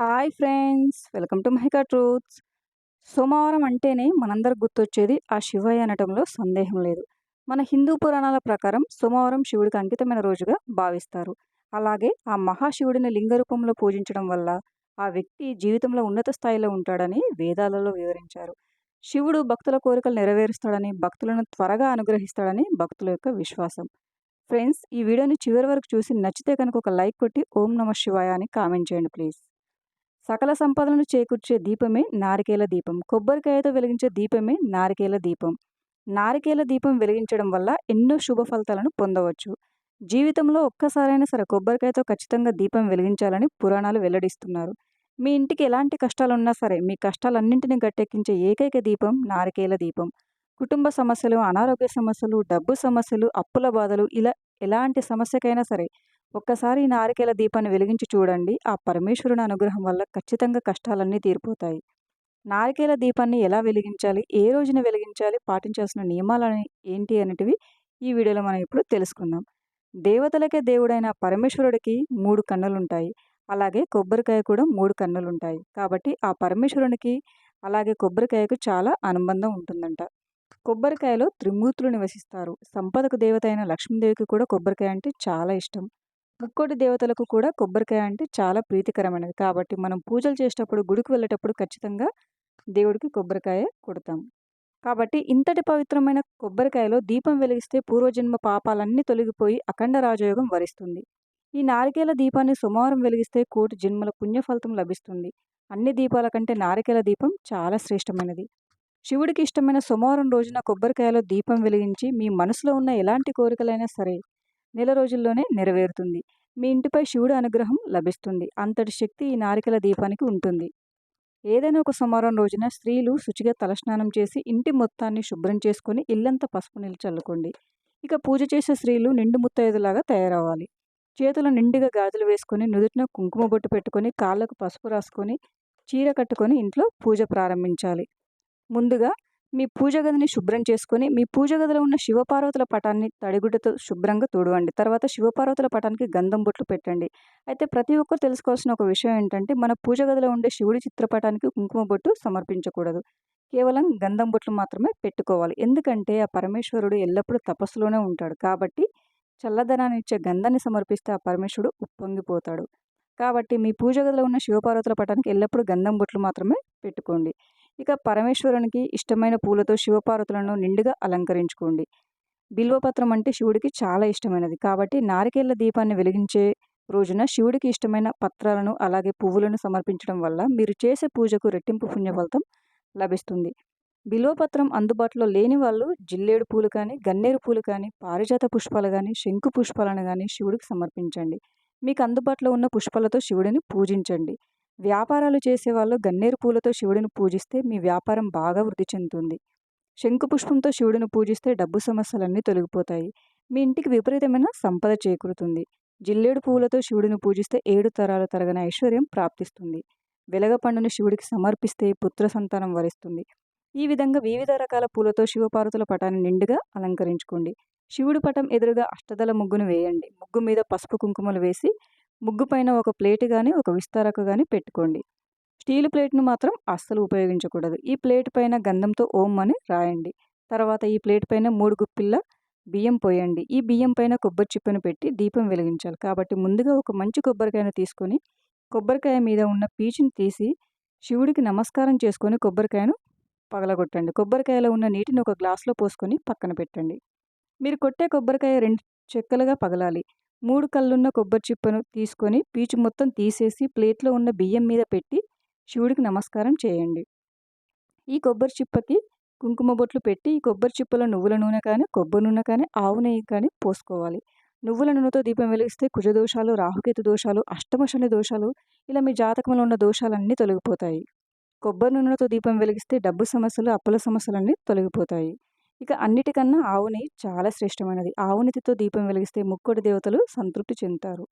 Hi friends welcome to Mahika truths. సోమవారం అంటేనే మనందరికి గుర్తొచ్చేది ఆ శివయ్య అనటంలో సందేహం లేదు. మన హిందూ పురాణాల ప్రకారం సోమవారం శివుడికి అంకితమైన రోజుగా భావిస్తారు. అలాగే ఆ మహాశివుడిని లింగ రూపంలో పూజించడం వల్ల ఆ వ్యక్తి జీవితంలో ఉన్నత స్థాయిలో ఉంటాడని వేదాలలో వివరించారు. శివుడు భక్తుల కోరికలు నెరవేరుస్తాడని భక్తులను త్వరగా అనుగ్రహిస్తాడని భక్తుల యొక్క విశ్వాసం. ఫ్రెండ్స్ ఈ వీడియోని చివరి వరకు చూసి నచ్చితే కనుక ఒక లైక్ కొట్టి ఓం నమ శివాయ అని కామెంట్ చేయండి ప్లీజ్. సకల సంపదలను చేకూర్చే దీపమే నారికేల దీపం. కొబ్బరికాయతో వెలిగించే దీపమే నారికేల దీపం. నారికేల దీపం వెలిగించడం వల్ల ఎన్నో శుభ ఫలితాలను పొందవచ్చు. జీవితంలో ఒక్కసారైనా సరే కొబ్బరికాయతో ఖచ్చితంగా దీపం వెలిగించాలని పురాణాలు వెల్లడిస్తున్నారు. మీ ఇంటికి ఎలాంటి కష్టాలు ఉన్నా సరే మీ కష్టాలన్నింటినీ గట్టెక్కించే ఏకైక దీపం నారికేల దీపం. కుటుంబ సమస్యలు అనారోగ్య సమస్యలు డబ్బు సమస్యలు అప్పుల బాధలు ఇలా ఎలాంటి సమస్యకైనా సరే ఒక్కసారి ఈ నారికేల దీపాన్ని వెలిగించి చూడండి. ఆ పరమేశ్వరుని అనుగ్రహం వల్ల ఖచ్చితంగా కష్టాలన్నీ తీరిపోతాయి. నారికేల దీపాన్ని ఎలా వెలిగించాలి? ఏ రోజున వెలిగించాలి? పాటించాల్సిన నియమాలని ఏంటి అనేటివి ఈ వీడియోలో మనం ఇప్పుడు తెలుసుకుందాం. దేవతలకే దేవుడైన పరమేశ్వరుడికి మూడు కన్నులుంటాయి. అలాగే కొబ్బరికాయ కూడా మూడు కన్నులుంటాయి. కాబట్టి ఆ పరమేశ్వరునికి అలాగే కొబ్బరికాయకు చాలా అనుబంధం ఉంటుందంట. కొబ్బరికాయలో త్రిమూర్తులు నివసిస్తారు. సంపదకు దేవత అయిన లక్ష్మీదేవికి కూడా కొబ్బరికాయ అంటే చాలా ఇష్టం. ముక్కోటి దేవతలకు కూడా కొబ్బరికాయ అంటే చాలా ప్రీతికరమైనది. కాబట్టి మనం పూజలు చేసేటప్పుడు గుడికి వెళ్ళేటప్పుడు ఖచ్చితంగా దేవుడికి కొబ్బరికాయ కొడతాం. కాబట్టి ఇంతటి పవిత్రమైన కొబ్బరికాయలో దీపం వెలిగిస్తే పూర్వజన్మ పాపాలన్నీ తొలగిపోయి అఖండ రాజయోగం వరిస్తుంది. ఈ నారికేల దీపాన్ని సోమవారం వెలిగిస్తే కోటి జన్మల పుణ్యఫలితం లభిస్తుంది. అన్ని దీపాల కంటే నారికేల దీపం చాలా శ్రేష్టమైనది. శివుడికి ఇష్టమైన సోమవారం రోజున కొబ్బరికాయలో దీపం వెలిగించి మీ మనసులో ఉన్న ఎలాంటి కోరికలైనా సరే నెల రోజుల్లోనే నెరవేరుతుంది. మీ ఇంటిపై శివుడు అనుగ్రహం లభిస్తుంది. అంతటి శక్తి ఈ నారికల దీపానికి ఉంటుంది. ఏదైనా ఒక సోమవారం రోజున స్త్రీలు శుచిగా తలస్నానం చేసి ఇంటి మొత్తాన్ని శుభ్రం చేసుకొని ఇల్లంతా పసుపు నీళ్ళు చల్లుకోండి. ఇక పూజ చేసే స్త్రీలు నిండు ముత్తైదులాగా తయారవ్వాలి. చేతుల నిండుగా గాజులు వేసుకొని నుదుటిన కుంకుమ బొట్టు పెట్టుకొని కాళ్ళకు పసుపు రాసుకొని చీర కట్టుకొని ఇంట్లో పూజ ప్రారంభించాలి. ముందుగా మీ పూజ గదిని శుభ్రం చేసుకొని మీ పూజ గదిలో ఉన్న శివపార్వతుల పటాన్ని తడిగుడ్డతో శుభ్రంగా తుడవండి. తర్వాత శివపార్వతుల పటానికి గంధం బొట్లు పెట్టండి. అయితే ప్రతి ఒక్కరు తెలుసుకోవాల్సిన ఒక విషయం ఏంటంటే మన పూజ గదిలో ఉండే శివుడి చిత్రపటానికి కుంకుమ బొట్టు సమర్పించకూడదు. కేవలం గంధం బొట్లు మాత్రమే పెట్టుకోవాలి. ఎందుకంటే ఆ పరమేశ్వరుడు ఎల్లప్పుడూ తపస్సులోనే ఉంటాడు. కాబట్టి చల్లదనాన్ని ఇచ్చే గంధాన్ని సమర్పిస్తే ఆ పరమేశ్వరుడు ఉప్పొంగిపోతాడు. కాబట్టి మీ పూజ గదిలో ఉన్న శివపార్వతుల పటానికి ఎల్లప్పుడూ గంధం బొట్లు మాత్రమే పెట్టుకోండి. ఇక పరమేశ్వరునికి ఇష్టమైన పూలతో శివపార్వతులను నిండుగా అలంకరించుకోండి. బిల్వపత్రం అంటే శివుడికి చాలా ఇష్టమైనది. కాబట్టి నారికేళ్ళ దీపాన్ని వెలిగించే రోజున శివుడికి ఇష్టమైన పత్రాలను అలాగే పువ్వులను సమర్పించడం వల్ల మీరు చేసే పూజకు రెట్టింపు పుణ్యఫలితం లభిస్తుంది. బిల్వపత్రం అందుబాటులో లేని వాళ్ళు జిల్లేడు పూలు కానీ గన్నేరు పూలు కానీ పారిజాత పుష్పాలు కానీ శంకు పుష్పాలను కానీ శివుడికి సమర్పించండి. మీకు అందుబాటులో ఉన్న పుష్పాలతో శివుడిని పూజించండి. వ్యాపారాలు చేసేవాళ్ళు గన్నేరు పూలతో శివుడిని పూజిస్తే మీ వ్యాపారం బాగా వృద్ధి చెందుతుంది. శంకు పుష్పంతో శివుడిని పూజిస్తే డబ్బు సమస్యలన్నీ తొలగిపోతాయి. మీ ఇంటికి విపరీతమైన సంపద చేకూరుతుంది. జిల్లేడు పువ్వులతో శివుడిని పూజిస్తే ఏడు తరాలు తరగని ఐశ్వర్యం ప్రాప్తిస్తుంది. వెలగ పండును శివుడికి సమర్పిస్తే పుత్ర సంతానం వరిస్తుంది. ఈ విధంగా వివిధ రకాల పూలతో శివపార్వతుల పటాన్ని నిండుగా అలంకరించుకోండి. శివుడి పటం ఎదురుగా అష్టదల ముగ్గును వేయండి. ముగ్గు మీద పసుపు కుంకుమలు వేసి ముగ్గు పైన ఒక ప్లేట్ కానీ ఒక విస్తారకు కానీ పెట్టుకోండి. స్టీల్ ప్లేట్ను మాత్రం అస్సలు ఉపయోగించకూడదు. ఈ ప్లేట్ పైన గంధంతో ఓం అని రాయండి. తర్వాత ఈ ప్లేట్ పైన మూడు గుప్పిళ్ళ బియ్యం పోయండి. ఈ బియ్యం పైన కొబ్బరి చిప్పను పెట్టి దీపం వెలిగించాలి. కాబట్టి ముందుగా ఒక మంచి కొబ్బరికాయను తీసుకొని కొబ్బరికాయ మీద ఉన్న పీచుని తీసి శివుడికి నమస్కారం చేసుకొని కొబ్బరికాయను పగలగొట్టండి. కొబ్బరికాయలో ఉన్న నీటిని ఒక గ్లాస్లో పోసుకొని పక్కన పెట్టండి. మీరు కొట్టే కొబ్బరికాయ రెండు చెక్కలుగా పగలాలి. మూడు కళ్ళున్న కొబ్బరి చిప్పను తీసుకొని పీచు మొత్తం తీసేసి ప్లేట్లో ఉన్న బియ్యం మీద పెట్టి శివుడికి నమస్కారం చేయండి. ఈ కొబ్బరి చిప్పకి కుంకుమ బొట్లు పెట్టి ఈ కొబ్బరి చిప్పలో నువ్వుల నూనె కానీ కొబ్బరి నూనె కానీ ఆవు నెయ్యి కానీ పోసుకోవాలి. నువ్వుల నూనెతో దీపం వెలిగిస్తే కుజదోషాలు రాహుకేతు దోషాలు అష్టమశని దోషాలు ఇలా మీ జాతకంలో ఉన్న దోషాలన్నీ తొలగిపోతాయి. కొబ్బరి నూనెతో దీపం వెలిగిస్తే డబ్బు సమస్యలు అప్పుల సమస్యలన్నీ తొలగిపోతాయి. ఇక అన్నిటికన్నా ఆవుని చాలా శ్రేష్టమైనది. ఆవునితితో దీపం వెలిగిస్తే ముక్కోటి దేవతలు సంతృప్తి చెందుతారు.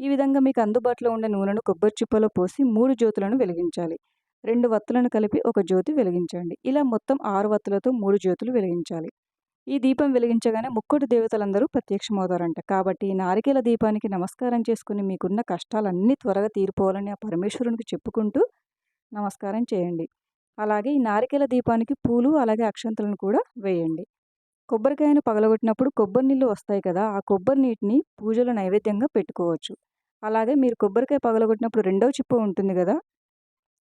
ఈ విధంగా మీకు అందుబాటులో ఉండే నూనెను కొబ్బరి చిప్పలో పోసి మూడు జ్యోతులను వెలిగించాలి. రెండు వత్తులను కలిపి ఒక జ్యోతి వెలిగించండి. ఇలా మొత్తం ఆరు వత్తులతో మూడు జ్యోతులు వెలిగించాలి. ఈ దీపం వెలిగించగానే ముక్కోటి దేవతలందరూ ప్రత్యక్షమవుతారంట. కాబట్టి ఈ నారికేల దీపానికి నమస్కారం చేసుకుని మీకున్న కష్టాలన్నీ త్వరగా తీరిపోవాలని ఆ పరమేశ్వరునికి చెప్పుకుంటూ నమస్కారం చేయండి. అలాగే ఈ నారికేల దీపానికి పూలు అలాగే అక్షంతలను కూడా వేయండి. కొబ్బరికాయను పగలగొట్టినప్పుడు కొబ్బరి నీళ్ళు వస్తాయి కదా ఆ కొబ్బరి నీటిని పూజలో నైవేద్యంగా పెట్టుకోవచ్చు. అలాగే మీరు కొబ్బరికాయ పగలగొట్టినప్పుడు రెండవ చిప్ప ఉంటుంది కదా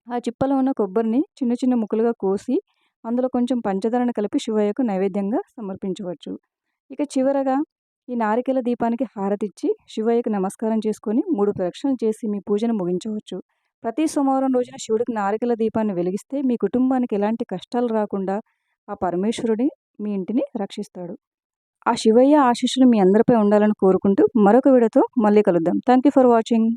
ఆ చిప్పలో ఉన్న కొబ్బరిని చిన్న చిన్న ముక్కలుగా కోసి అందులో కొంచెం పంచదారను కలిపి శివయ్యకు నైవేద్యంగా సమర్పించవచ్చు. ఇక చివరగా ఈ నారికేల దీపానికి హారతిచ్చి శివయ్యకు నమస్కారం చేసుకొని మూడు ప్రదక్షిణలు చేసి మీ పూజను ముగించవచ్చు. ప్రతి సోమవారం రోజున శివుడికి నారికల దీపాన్ని వెలిగిస్తే మీ కుటుంబానికి ఎలాంటి కష్టాలు రాకుండా ఆ పరమేశ్వరుడి మీ ఇంటిని రక్షిస్తాడు. ఆ శివయ్య ఆశీస్సులు మీ అందరిపై ఉండాలని కోరుకుంటూ మరొక వీడియోతో మళ్ళీ కలుద్దాం. Thank you for watching.